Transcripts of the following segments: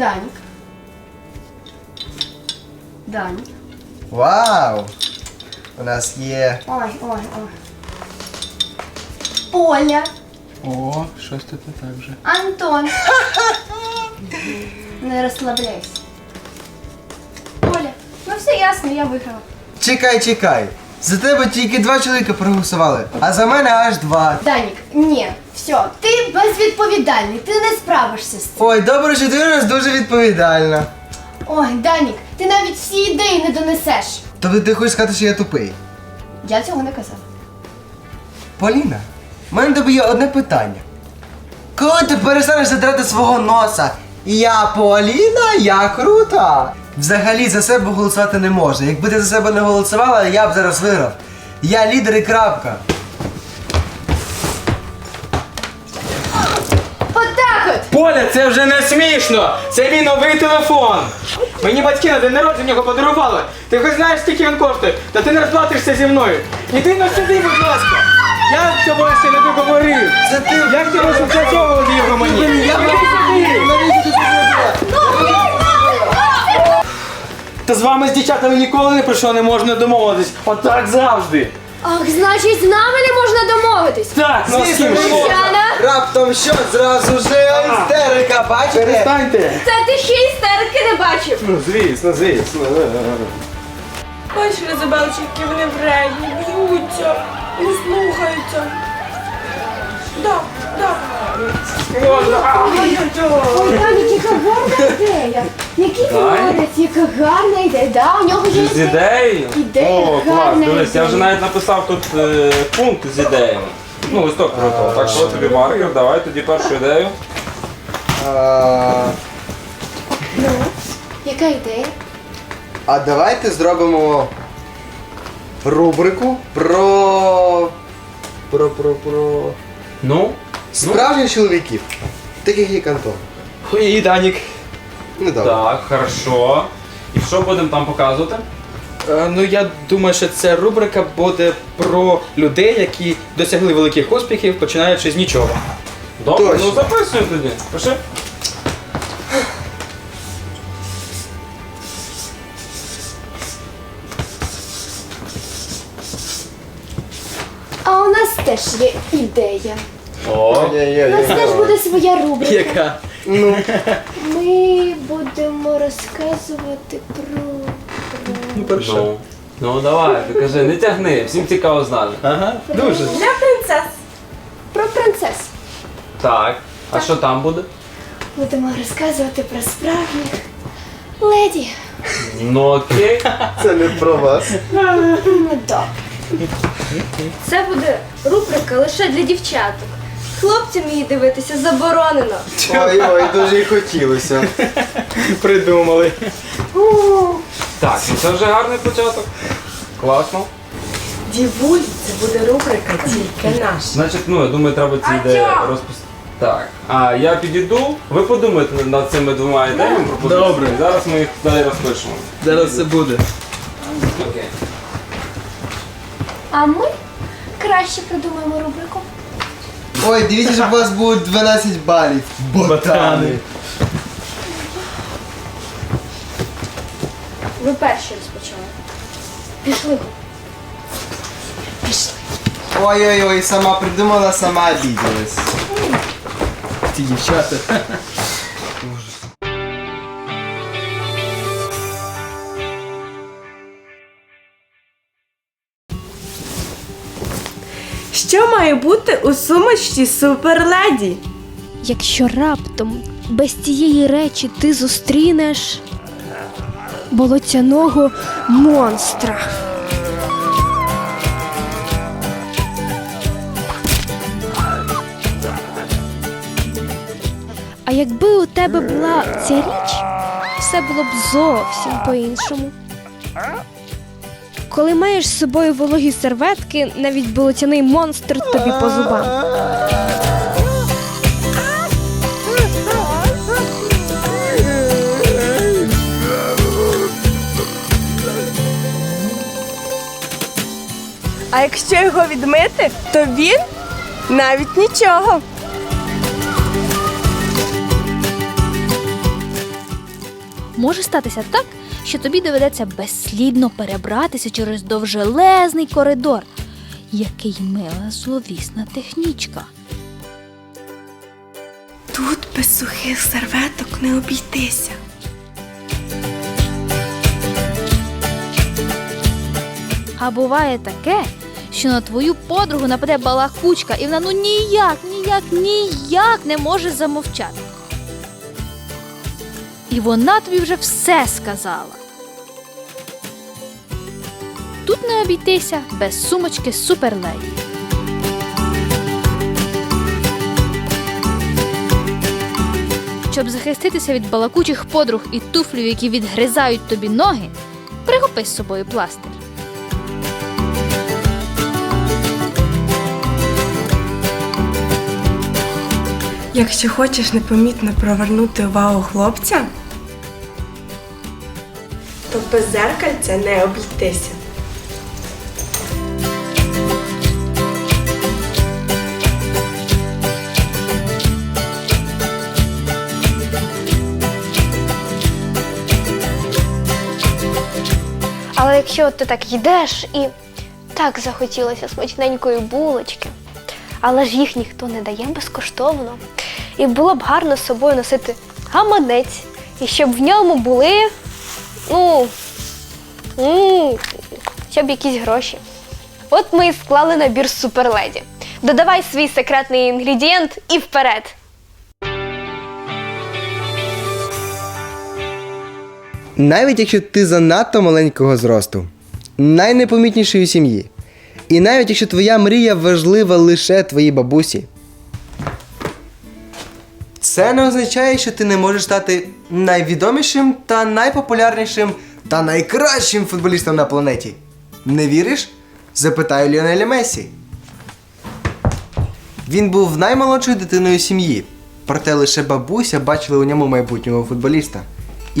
Данік. Данік. Вау! У нас є. Ой, ой, ой. Оля. О, щось тут не так вже. Антон. Не розслабляйся. Оля. Ну все ясно, я виграла. Чекай, чекай. За тебе тільки два чоловіка проголосували, а за мене аж два. Данік, ні, все, ти безвідповідальний, ти не справишся з цим. Ой, добре, що ти у нас дуже відповідальна. Ой, Данік, ти навіть всі ідеї не донесеш. Тобто ти хочеш сказати, що я тупий. Я цього не казала. Поліна, в мене тебе є одне питання. Коли ти перестанеш задрати свого носа? Я Поліна, я крута. Взагалі за себе голосувати не можна. Якби ти за себе не голосувала, я б зараз виграв. Я лідер і крапка. Отак це вже не смішно! Це мій новий телефон! Мені батьки на день народження його подарували. Ти хоч знаєш, скільки він коштує? Та ти не розплатишся зі мною. Іди на сюди, будь ласка! Я з тобою ще не договорив! Це ти. Як ти можеш засовувати його мені? Я? Та з вами з дівчатами ніколи не про що не можна домовитись. Отак завжди. Ах, значить, з нами не можна домовитись. Так, ну з Звісно, ким не можна. можна? Раптом що? Зразу ж істерика, бачите? Перестаньте. це ти ще істерики не бачив. Ну, звісно, звісно. Бачили забавчики, вони вредні, б'ються, не слухаються. Да, да. Ой, Данік, яка гарна ідея. Який ти молодець, яка гарна ідея. Да, у нього є З ідеєю? Ідея О, клас, гарна дивись, я вже ідея. навіть написав тут е, пункт з ідеями. Ну, листок приготував. Так що тобі маркер, давай тоді першу ідею. А, Ну, яка ідея? а давайте зробимо рубрику про. Про про про. Ну? Справжніх чоловіків. Таких як Антон. І Данік. Ну добре. Так, хорошо. І що будемо там показувати? Е, Ну я думаю, що ця рубрика буде про людей, які досягли великих успіхів, починаючи з нічого. Добре, Точно. ну записуємо тоді. Пиши. А у нас теж є ідея. О, У нас теж буде своя рубрика. Яка? Ну, Ми будемо розказувати про. Ну, про що? ну. Ну давай, ти кажи, не тягни, всім цікаво знати. Ага, дуже. Для принцес. про принцес. Так, а що там буде? Будемо розказувати про справжніх леді. Ну окей. це не про вас. Ну добре. Це буде рубрика лише для дівчаток. Хлопцям її дивитися заборонено. Ой-ой, дуже й хотілося. Придумали. Так, ну це вже гарний початок. Класно. Дівуль, це буде рубрика тільки наша. Значить, ну я думаю, треба ці ідеї розпустити. Так. А я підійду, ви подумайте над цими двома ідеями пропозиціями. Добре. Зараз ми їх далі розпишемо. Зараз це буде. Окей. А ми краще придумаємо рубрику. Ой, дивіться, щоб у вас було 12 балів. Ботани. Ви перші розпочали. Пішли. Пішли. Ой-ой-ой, сама придумала, сама обиделась. Ті дівчата. Що має бути у сумочці суперледі? Якщо раптом без цієї речі ти зустрінеш болотяного монстра. А якби у тебе була ця річ, все було б зовсім по-іншому. Коли маєш з собою вологі серветки, навіть болотяний монстр тобі по зубам. А якщо його відмити, то він навіть нічого. може статися так, що тобі доведеться безслідно перебратися через довжелезний коридор, який мила зловісна технічка. Тут без сухих серветок не обійтися. А буває таке, що на твою подругу нападе балакучка, і вона ну ніяк, ніяк, ніяк не може замовчати. І вона тобі вже все сказала. Тут не обійтися без сумочки суперледі. Щоб захиститися від балакучих подруг і туфлів, які відгризають тобі ноги, прихопи з собою пластир. Якщо хочеш непомітно провернути увагу хлопця, то без зеркальця не обійтися. Але якщо ти так йдеш і так захотілося смачненької булочки, але ж їх ніхто не дає безкоштовно. І було б гарно з собою носити гаманець, і щоб в ньому були, ну, щоб якісь гроші. От ми і склали набір суперледі. Додавай свій секретний інгредієнт і вперед! Навіть якщо ти занадто маленького зросту, найнепомітніший у сім'ї. І навіть якщо твоя мрія важлива лише твоїй бабусі. Це не означає, що ти не можеш стати найвідомішим та найпопулярнішим та найкращим футболістом на планеті. Не віриш? Запитай у Ліонеля Месі. Він був наймолодшою дитиною сім'ї, проте лише бабуся бачила у ньому майбутнього футболіста.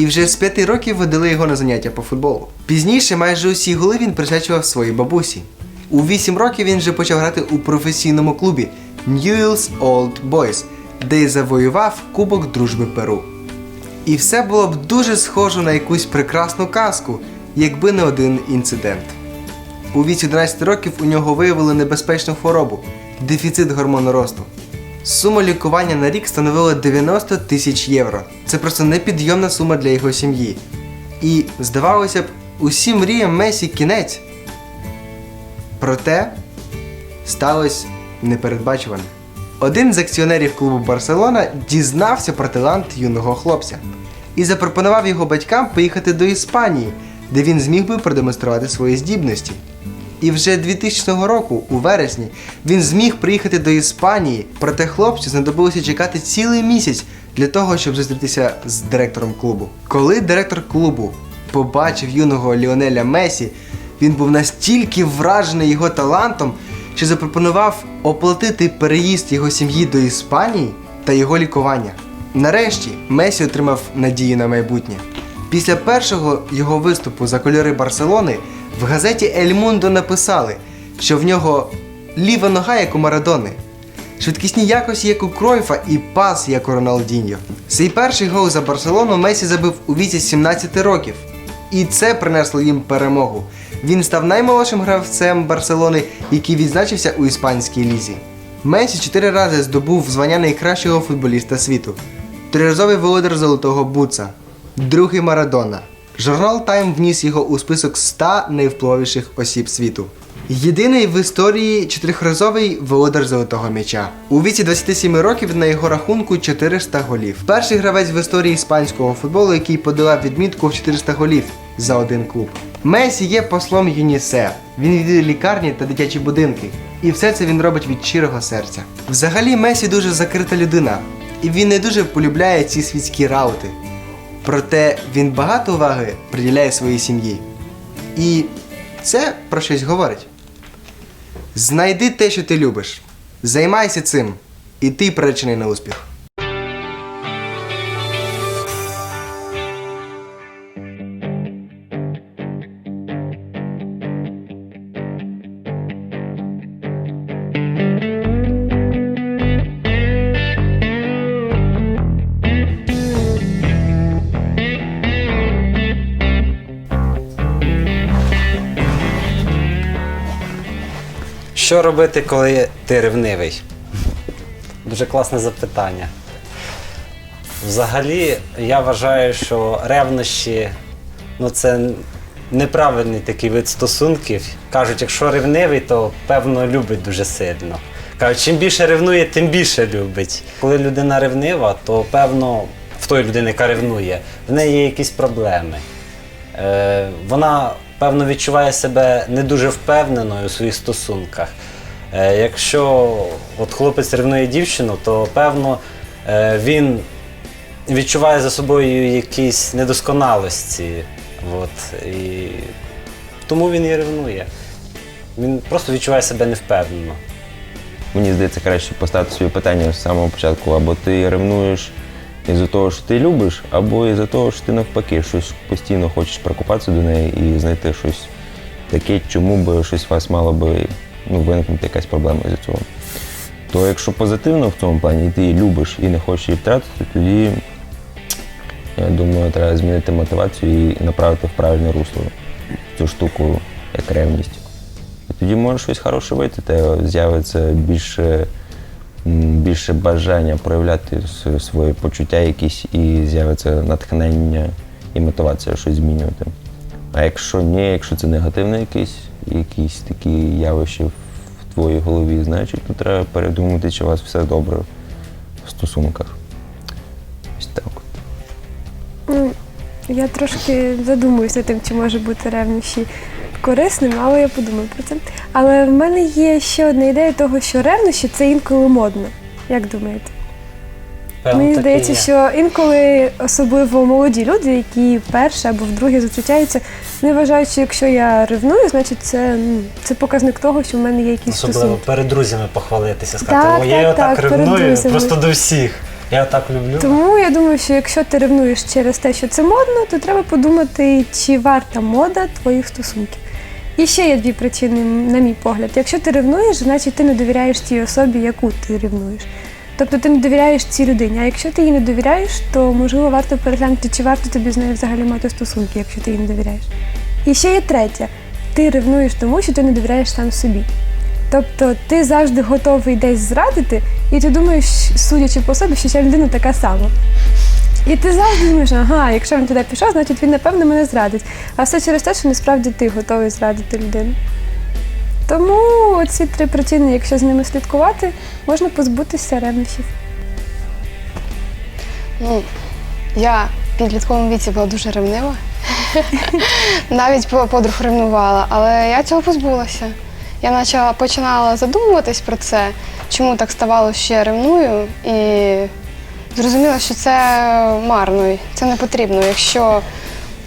І вже з п'яти років водили його на заняття по футболу. Пізніше майже усі голи він присвячував своїй бабусі. У вісім років він вже почав грати у професійному клубі Newell's Old Boys, де й завоював Кубок Дружби Перу. І все було б дуже схоже на якусь прекрасну казку, якби не один інцидент. У віці 11 років у нього виявили небезпечну хворобу дефіцит гормону росту. Сума лікування на рік становила 90 тисяч євро. Це просто непідйомна сума для його сім'ї. І, здавалося б, усім мріям Месі кінець. Проте сталося непередбачуване. Один з акціонерів клубу Барселона дізнався про талант юного хлопця і запропонував його батькам поїхати до Іспанії, де він зміг би продемонструвати свої здібності. І вже 2000 року, у вересні, він зміг приїхати до Іспанії, проте хлопцю знадобилося чекати цілий місяць для того, щоб зустрітися з директором клубу. Коли директор клубу побачив юного Ліонеля Месі, він був настільки вражений його талантом, що запропонував оплатити переїзд його сім'ї до Іспанії та його лікування. Нарешті Месі отримав надію на майбутнє. Після першого його виступу за кольори Барселони в газеті Ель Мундо написали, що в нього ліва нога, як у Марадони, швидкісні якості, як у Кройфа, і пас, як у Роналдіньо. Свій перший гол за Барселону Месі забив у віці 17 років. І це принесло їм перемогу. Він став наймолодшим гравцем Барселони, який відзначився у іспанській лізі. Месі чотири рази здобув звання найкращого футболіста світу, триразовий володар золотого буца, другий Марадона. Журнал Time вніс його у список 100 найвпливовіших осіб світу. Єдиний в історії чотирьохразовий володар золотого м'яча. У віці 27 років на його рахунку 400 голів. Перший гравець в історії іспанського футболу, який подолав відмітку в 400 голів за один клуб. Месі є послом ЮНІСЕФ. Він відвідує лікарні та дитячі будинки. І все це він робить від щирого серця. Взагалі, Месі дуже закрита людина, і він не дуже полюбляє ці світські раути. Проте він багато уваги приділяє своїй сім'ї. І це про щось говорить. Знайди те, що ти любиш. Займайся цим, і ти приречений на успіх. Що робити, коли ти ревнивий? Дуже класне запитання. Взагалі, я вважаю, що ревнощі ну, це неправильний такий вид стосунків. Кажуть, якщо ревнивий, то певно любить дуже сильно. Кажуть, чим більше ревнує, тим більше любить. Коли людина ревнива, то певно в тої людини, яка ревнує, в неї є якісь проблеми. Е, вона, певно, відчуває себе не дуже впевненою у своїх стосунках. Е, якщо от хлопець ревнує дівчину, то певно е, він відчуває за собою якісь недосконалості. От, і тому він і ревнує. Він просто відчуває себе невпевнено. Мені здається, краще поставити собі питання з самого початку, або ти ревнуєш із-за того, що ти любиш, або із-за того, що ти навпаки щось постійно хочеш прокопатися до неї і знайти щось таке, чому би щось у вас мало би ну, виникнути якась проблема з цього. То якщо позитивно в цьому плані, і ти її любиш і не хочеш її втратити, тоді я думаю, треба змінити мотивацію і направити в правильне русло цю штуку як ревність. І тоді може щось хороше вийти, те з'явиться більше, більше бажання проявляти свої почуття якісь і з'явиться натхнення і мотивація щось змінювати. А якщо ні, якщо це негативне якісь, якісь такі явища в твоїй голові, значить тут треба передумати, чи у вас все добре в стосунках. Ось так. от. Ну, я трошки задумуюся тим, чи може бути ревнощі корисним, але я подумаю про це. Але в мене є ще одна ідея того, що ревнощі це інколи модно. Як думаєте? Певно, Мені так здається, є. що інколи, особливо молоді люди, які вперше або вдруге зустрічаються, не вважають, що якщо я ревную, значить це, ну, це показник того, що в мене є якісь Особливо стосунки. перед друзями похвалитися, сказати, Так, о, я так, так, перед ревную, друзями. просто до всіх. Я отак люблю. Тому я думаю, що якщо ти ревнуєш через те, що це модно, то треба подумати, чи варта мода твоїх стосунків. І ще є дві причини, на мій погляд. Якщо ти ревнуєш, значить ти не довіряєш тій особі, яку ти ревнуєш. Тобто ти не довіряєш цій людині. А якщо ти їй не довіряєш, то можливо варто переглянути, чи варто тобі з нею взагалі мати стосунки, якщо ти їй не довіряєш. І ще є третє: ти ревнуєш тому, що ти не довіряєш сам собі. Тобто ти завжди готовий десь зрадити, і ти думаєш, судячи по собі, що ця людина така сама. І ти завжди думаєш, ага, якщо він туди пішов, значить він напевно мене зрадить. А все через те, що насправді ти готовий зрадити людину. Тому ці три причини, якщо з ними слідкувати, можна позбутися ревнощів. Ну, я в підлітковому віці була дуже ревнива. Навіть подруг ревнувала, але я цього позбулася. Я почала, починала задумуватись про це, чому так ставало, що я ревную, і зрозуміла, що це марно, це не потрібно. Якщо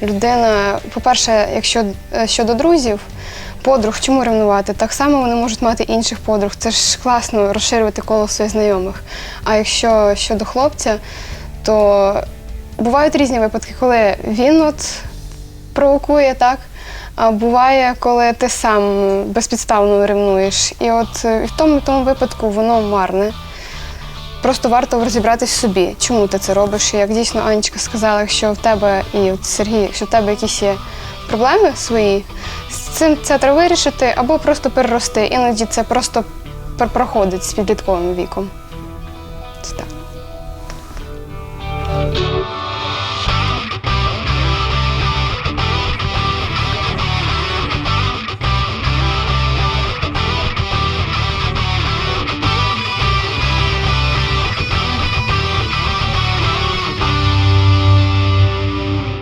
людина, по-перше, якщо е, щодо друзів, подруг, чому ревнувати? Так само вони можуть мати інших подруг. Це ж класно розширювати коло своїх знайомих. А якщо щодо хлопця, то бувають різні випадки, коли він от провокує, так? А буває, коли ти сам безпідставно ревнуєш. І от е, в тому, в тому випадку воно марне. Просто варто розібратись собі, чому ти це робиш. Як дійсно Анечка сказала, якщо в тебе і от Сергій, якщо в тебе якісь є проблеми свої, з цим це треба вирішити або просто перерости. Іноді це просто проходить з підлітковим віком.